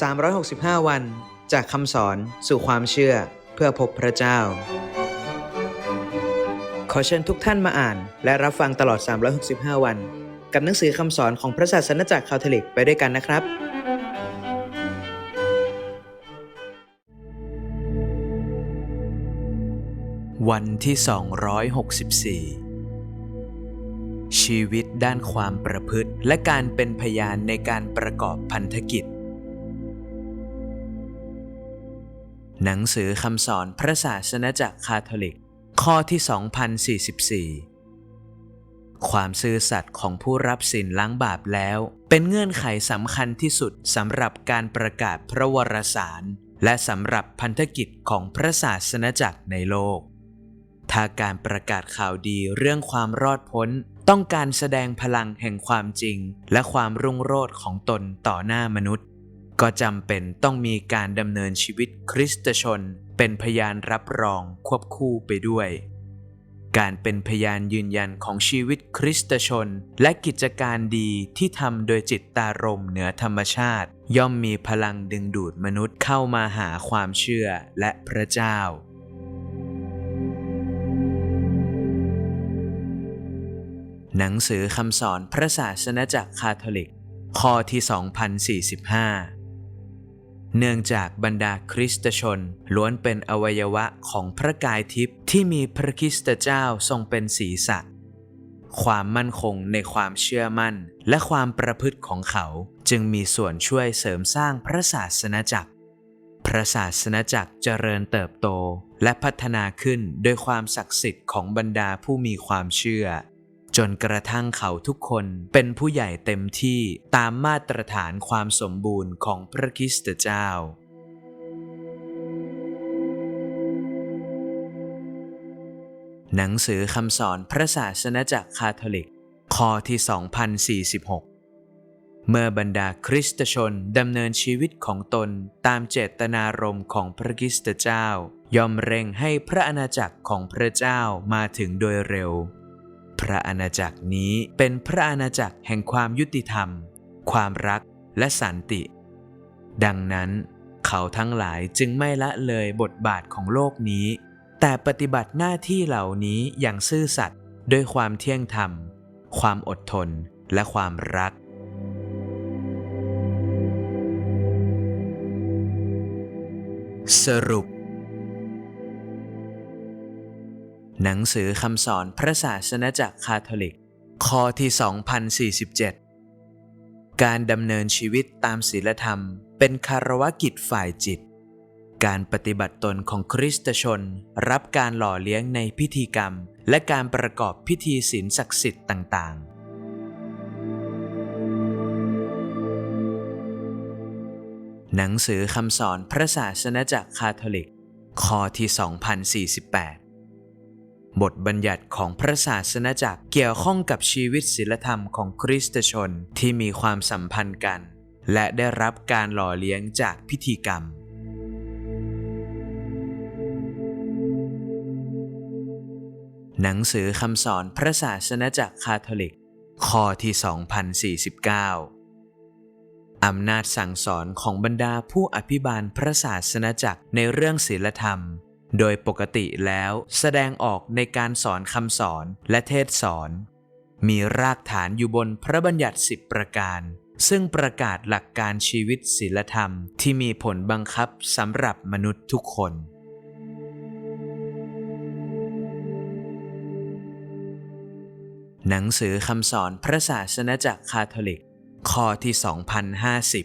365 วัน จากคำสอนสู่ความเชื่อเพื่อพบพระเจ้า ขอเชิญทุกท่านมาอ่าน และรับฟังตลอด 365 วัน กับหนังสือคำสอนของพระศาสนจักรคาทอลิกไปด้วยกันนะครับ วันที่ 264ชีวิตด้านความประพฤติและการเป็นพยานในการประกอบพันธกิจ หนังสือคำสอนพระศาสนจักรคาทอลิก ข้อที่ 2044 ความซื่อสัตย์ของผู้รับสินล้างบาปแล้ว เป็นเงื่อนไขสำคัญที่สุดสำหรับการประกาศพระวรสาร และสำหรับพันธกิจของพระศาสนจักรในโลก ถ้าการประกาศข่าวดีเรื่องความรอดพ้น ต้องการแสดงพลังแห่งความจริง และความรุ่งโรจน์ของตนต่อหน้ามนุษย์ ก็จำเป็นต้องมีการดำเนินชีวิตคริสตชน เป็นพยานรับรองควบคู่ไปด้วย การเป็นพยานยืนยันของชีวิตคริสตชน และกิจการดีที่ทำโดยจิตตารมเหนือธรรมชาติ ย่อมมีพลังดึงดูดมนุษย์เข้ามาหาความเชื่อและพระเจ้าหนังสือคำสอนพระศาสนจักรคาทอลิก ข้อที่ 2045 เนื่องจากบรรดาคริสตชน ล้วนเป็นอวัยวะของพระกายทิพย์ที่มีพระคริสตเจ้าทรงเป็นศีรษะ ความมั่นคงในความเชื่อมั่น และความประพฤติของเขาจึงมีส่วนช่วยเสริมสร้างพระศาสนจักร พระศาสนจักรเจริญเติบโตและพัฒนาขึ้นโดยความศักดิ์สิทธิ์ของบรรดาผู้มีความเชื่อ จนกระทั่งเขาทุกคนเป็นผู้ใหญ่เต็มที่ตามมาตรฐานความสมบูรณ์ของพระคริสตเจ้า หนังสือคำสอนพระศาสนจักรคาทอลิกข้อที่ 2046 เมื่อบรรดาคริสตชนดำเนินชีวิตของตนตามเจตนารมณ์ของพระคริสตเจ้า ย่อมเร่งให้พระอาณาจักรของพระเจ้ามาถึงโดยเร็ว พระอาณาจักรนี้เป็นพระอาณาจักรแห่งความยุติธรรม ความรักและสันติ ดังนั้น เขาทั้งหลายจึงไม่ละเลยบทบาทของโลกนี้ แต่ปฏิบัติหน้าที่เหล่านี้อย่างซื่อสัตย์ด้วยความเที่ยงธรรม ความอดทนและความรัก สรุป หนังสือคำสอนพระศาสนจักรคาทอลิก ข้อที่ 2047 การดำเนินชีวิตตามศีลธรรม เป็นคารวกิจฝ่ายจิต การปฏิบัติตนของคริสตชน รับการหล่อเลี้ยงในพิธีกรรม และการประกอบพิธีศีลศักดิ์สิทธิ์ต่างๆหนังสือคำสอนพระศาสนจักรคาทอลิก ข้อที่ 2048 บทบัญญัติของพระศาสนจักรเกี่ยวข้องกับชีวิตศีลธรรมของคริสตชนที่มีความสัมพันธ์กัน และได้รับการหล่อเลี้ยงจากพิธีกรรม หนังสือคำสอนพระศาสนจักรคาทอลิก ข้อที่ 2049 อำนาจสั่งสอนของบรรดาผู้อภิบาลพระศาสนจักรในเรื่องศีลธรรม โดยปกติแล้วแสดงออกในการสอนคำสอนและเทศสอน มีรากฐานอยู่บนพระบัญญัติสิบประการ ซึ่งประกาศหลักการชีวิตศีลธรรมที่มีผลบังคับสำหรับมนุษย์ทุกคนหนังสือคำสอนพระศาสนจักรคาทอลิก ข้อที่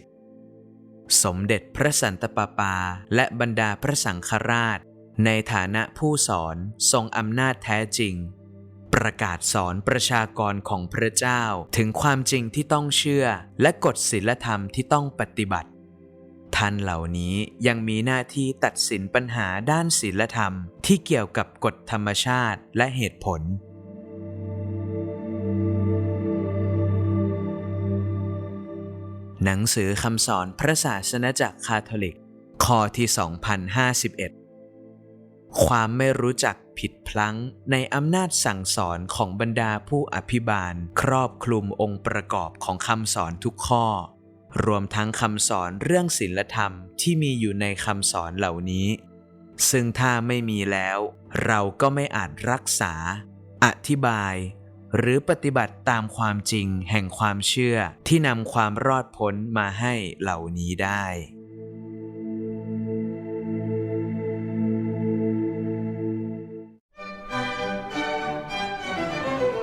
2050 สมเด็จพระสันตะปาปา และบรรดาพระสังฆราช ในฐานะผู้สอนทรงอำนาจแท้จริง ประกาศสอนประชากรของพระเจ้าถึงความจริงที่ต้องเชื่อ และกฎศีลธรรมที่ต้องปฏิบัติ ท่านเหล่านี้ยังมีหน้าที่ตัดสินปัญหาด้านศีลธรรมที่เกี่ยวกับกฎธรรมชาติและเหตุผลหนังสือคำสอนพระศาสนจักรคาทอลิก ข้อที่ 2051 ความไม่รู้จักผิดพลั้งในอำนาจสั่งสอนของบรรดาผู้อภิบาล ครอบคลุมองค์ประกอบของคำสอนทุกข้อ รวมทั้งคำสอนเรื่องศีลธรรมที่มีอยู่ในคำสอนเหล่านี้ ซึ่งถ้าไม่มีแล้ว เราก็ไม่อาจรักษา อธิบาย หรือปฏิบัติตามความจริงแห่งความเชื่อที่นำความรอดพ้นมาให้เหล่านี้ได้